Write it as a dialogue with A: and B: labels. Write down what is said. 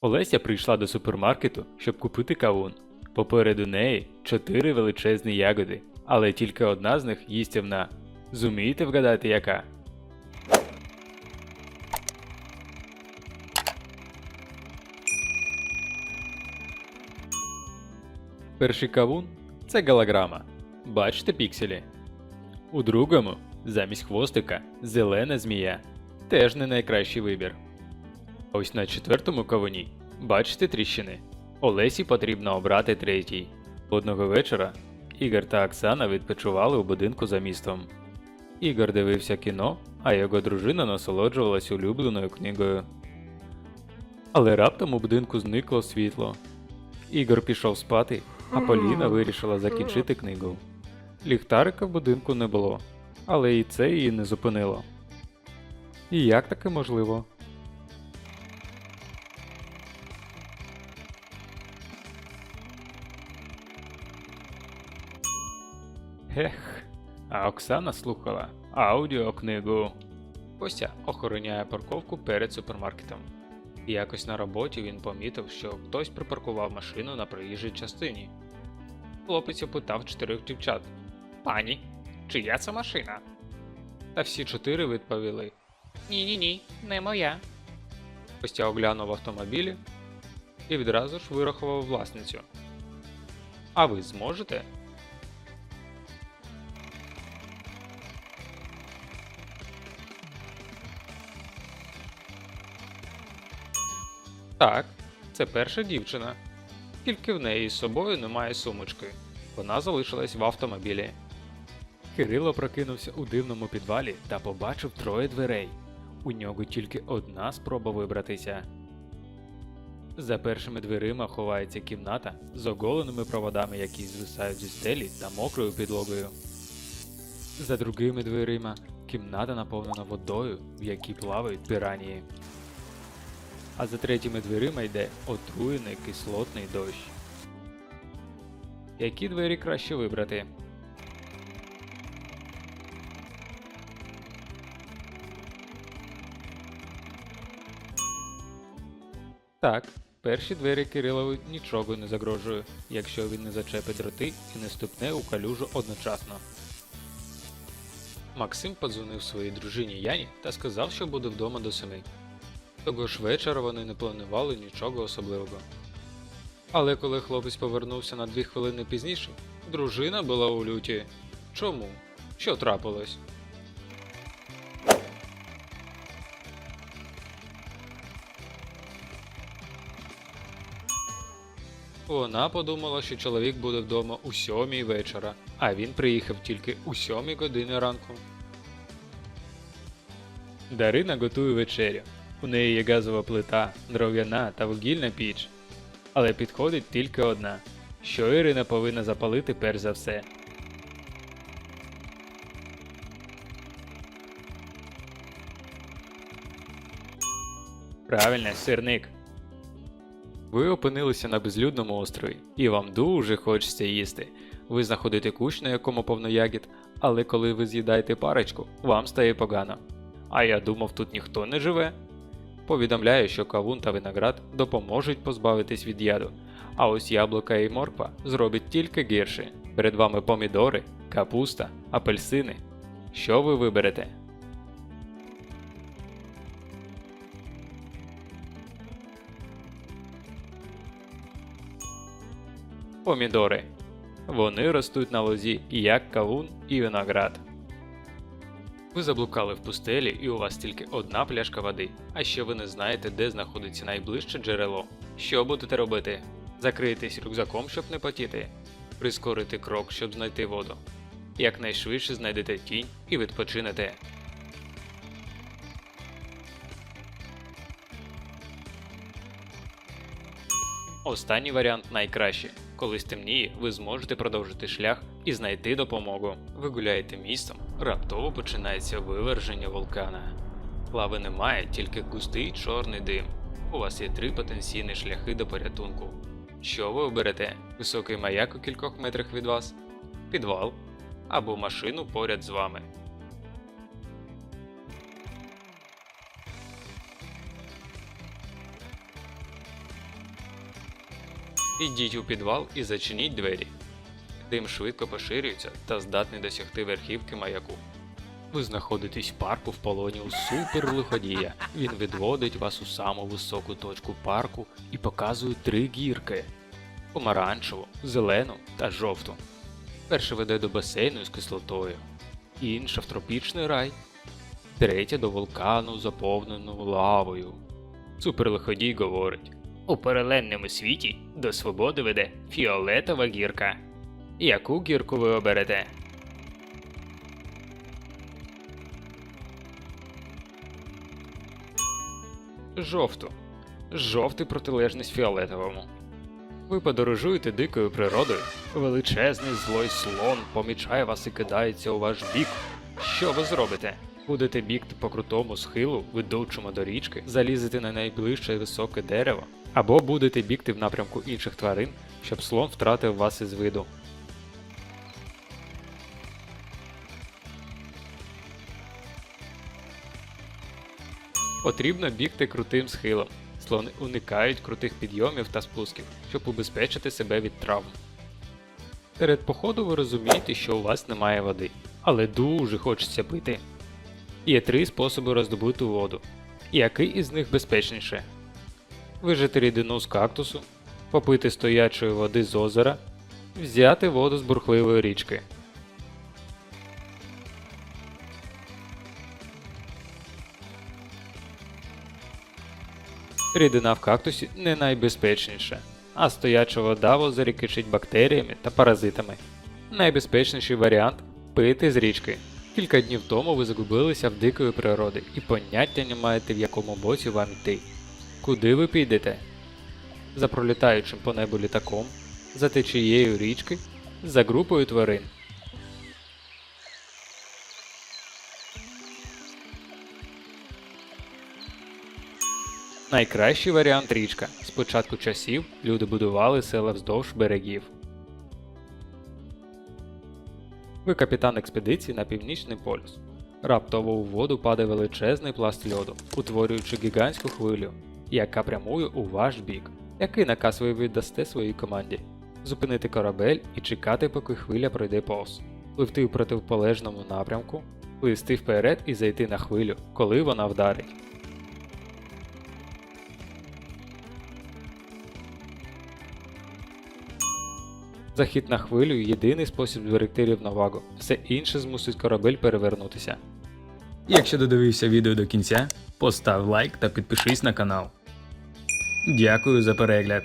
A: Олеся прийшла до супермаркету, щоб купити кавун. Попереду неї чотири величезні ягоди, але тільки одна з них їстівна. Зумієте вгадати яка? Перший кавун це галаграма. Бачите пікселі? У другому, замість хвостика, зелена змія. Теж не найкращий вибір. Ось на четвертому кавуні бачите тріщини. Олесі потрібно обрати третій. Одного вечора Ігор та Оксана відпочивали у будинку за містом. Ігор дивився кіно, а його дружина насолоджувалась улюбленою книгою. Але раптом у будинку зникло світло. Ігор пішов спати, а Поліна вирішила закінчити книгу. Ліхтарика в будинку не було, але і це її не зупинило. І як таке можливо? Ех, а Оксана слухала аудіокнигу. Костя охороняє парковку перед супермаркетом. Якось на роботі він помітив, що хтось припаркував машину на проїжджій частині. Хлопець опитав чотирьох дівчат: Пані, чия це машина? Та всі чотири відповіли: Ні, ні, ні, не моя. Костя оглянув автомобілі і відразу ж вирахував власницю. А ви зможете? Так, це перша дівчина. Тільки в неї з собою немає сумочки. Вона залишилась в автомобілі. Кирило прокинувся у дивному підвалі та побачив троє дверей. У нього тільки одна спроба вибратися. За першими дверима ховається кімната з оголеними проводами, які звисають зі стелі та мокрою підлогою. За другими дверима кімната наповнена водою, в якій плавають піранії. А за третіми дверима йде отруєний кислотний дощ. Які двері краще вибрати? Так, перші двері Кирилові нічого не загрожує, якщо він не зачепить дроти і не ступне у калюжу одночасно. Максим подзвонив своїй дружині Яні та сказав, що буде вдома до семи. Того ж вечора вони не планували нічого особливого. Але коли хлопець повернувся на дві хвилини пізніше, дружина була у люті. Чому? Що трапилось? Вона подумала, що чоловік буде вдома у сьомій вечора, а він приїхав тільки у сьомій години ранку. Дарина готує вечерю. У неї є газова плита, дров'яна та вугільна піч. Але підходить тільки одна, що Ірина повинна запалити перш за все. Правильно, сирник. Ви опинилися на безлюдному острові, і вам дуже хочеться їсти. Ви знаходите кущ, на якому повно ягід, але коли ви з'їдаєте парочку, вам стає погано. А я думав, тут ніхто не живе. Повідомляю, що кавун та виноград допоможуть позбавитись від яду, а ось яблука і морква зробить тільки гірше. Перед вами помідори, капуста, апельсини. Що ви виберете? Помідори. Вони ростуть на лозі як кавун і виноград. Ви заблукали в пустелі і у вас тільки одна пляшка води, а ще ви не знаєте, де знаходиться найближче джерело. Що будете робити? Закрийтесь рюкзаком, щоб не потіти, прискорити крок, щоб знайти воду. Якнайшвидше знайдете тінь і відпочинете. Останній варіант найкраще. Коли стемніє, ви зможете продовжити шлях і знайти допомогу. Ви гуляєте містом, раптово починається виверження вулкана. Лави немає, тільки густий чорний дим. У вас є три потенційні шляхи до порятунку. Що ви оберете? Високий маяк у кількох метрах від вас, підвал або машину поряд з вами. Ідіть у підвал і зачиніть двері. Дим швидко поширюється та здатний досягти верхівки маяку. Ви знаходитесь в парку в полоні у суперлиходія. Він відводить вас у саму високу точку парку і показує три гірки: помаранчеву, зелену та жовту. Перша веде до басейну з кислотою, інша в тропічний рай, третя до вулкану, заповнену лавою. Суперлиходій говорить: у паралельному світі до свободи веде фіолетова гірка. Яку гірку ви оберете? Жовту. Жовтий протилежність фіолетовому. Ви подорожуєте дикою природою. Величезний злой слон помічає вас і кидається у ваш бік. Що ви зробите? Будете бігти по крутому схилу, ведучому до річки, залізете на найближче високе дерево, або будете бігти в напрямку інших тварин, щоб слон втратив вас із виду. Потрібно бігти крутим схилом. Слони уникають крутих підйомів та спусків, щоб убезпечити себе від травм. Перед походу ви розумієте, що у вас немає води, але дуже хочеться пити. Є три способи роздобути воду. Який із них безпечніше? Вижити рідину з кактусу, попити стоячої води з озера, взяти воду з бурхливої річки. Рідина в кактусі не найбезпечніша, а стояча вода в озері кишить бактеріями та паразитами. Найбезпечніший варіант пити з річки. Кілька днів тому ви загубилися в дикої природи і поняття не маєте в якому боці вам йти. Куди ви підете? За пролітаючим по небу літаком, за течією річки, за групою тварин. Найкращий варіант річка. З початку часів люди будували села вздовж берегів. Ви капітан експедиції на північний полюс. Раптово у воду падає величезний пласт льоду, утворюючи гігантську хвилю, яка прямує у ваш бік. Який наказ ви віддасте своїй команді? Зупинити корабель і чекати, поки хвиля пройде повз, пливти у противополежному напрямку, плисти вперед і зайти на хвилю, коли вона вдарить. Захід на хвилю єдиний спосіб зберегти рівновагу, все інше змусить корабель перевернутися.
B: Якщо додивився відео до кінця, постав лайк та підпишись на канал. Дякую за перегляд.